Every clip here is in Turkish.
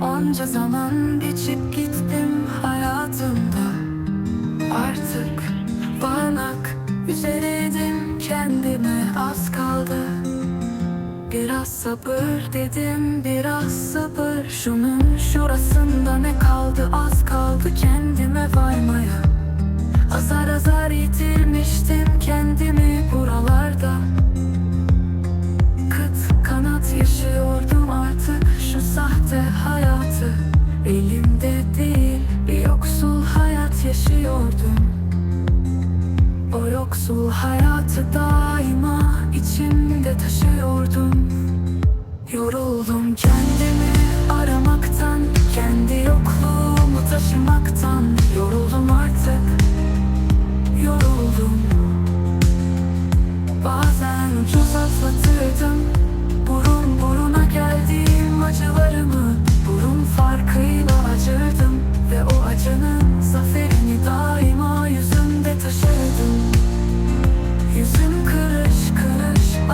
Onca zaman geçip gittim hayatımda. Artık varmak üzereydim kendime az kaldı. Biraz sabır dedim biraz sabır. Şunun şurasında ne kaldı? Az kaldı kendime varmaya. Azar azar yitirmiştim yoksul hayatı daima içimde taşıyordum. Yoruldum kendimi aramaktan Kendi yokluğumu taşımaktan. Yoruldum artık Yoruldum. Bazen ucuz atlatırdım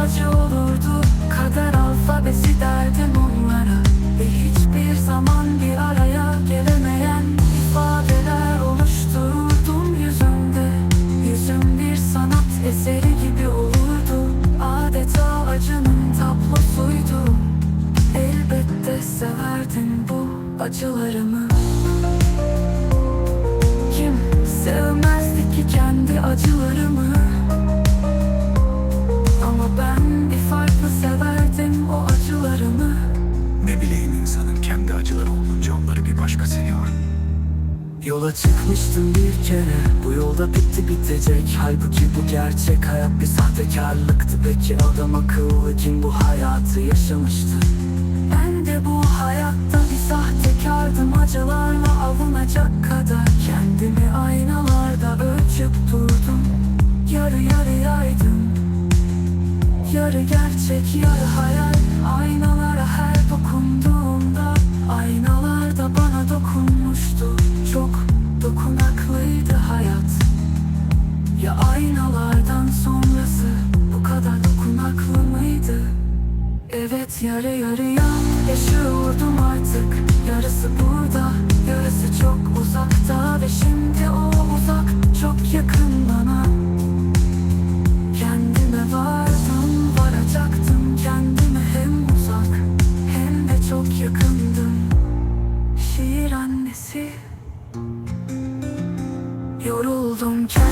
acı olurdu. Kader alfabesi derdim onlara. Ve hiçbir zaman bir araya gelemeyen ifadeler oluştururdum yüzümde. Yüzüm bir sanat eseri gibi olurdu. Adeta acının tablosuydu. Elbette severdin bu acılarımı Yola çıkmıştım bir kere. Bu yolda bitti bitecek. Halbuki bu gerçek hayat bir sahtekarlıktı. Peki adam akıllı kim bu hayatı yaşamıştı? Ben de bu hayatta bir sahtekardım. Acılarla avunacak kadar Kendimi aynalarda ölçüp durdum. Yarı yarıyaydım. Yarı gerçek yarı hayal. Aynalara her dokunduğumda Aynalar da bana dokunmuştu dokunaklıydı hayat. Ya aynalardan sonrası Bu kadar dokunaklı mıydı? Evet yarı yarıya yaşıyordum artık. Yarısı burada, yarısı çok uzakta Ve şimdi o uzak çok yakın bana. Kendime vardım, varacaktım kendime hem uzak hem de çok yakındım. Şiir annesi Yoruldum. kendimi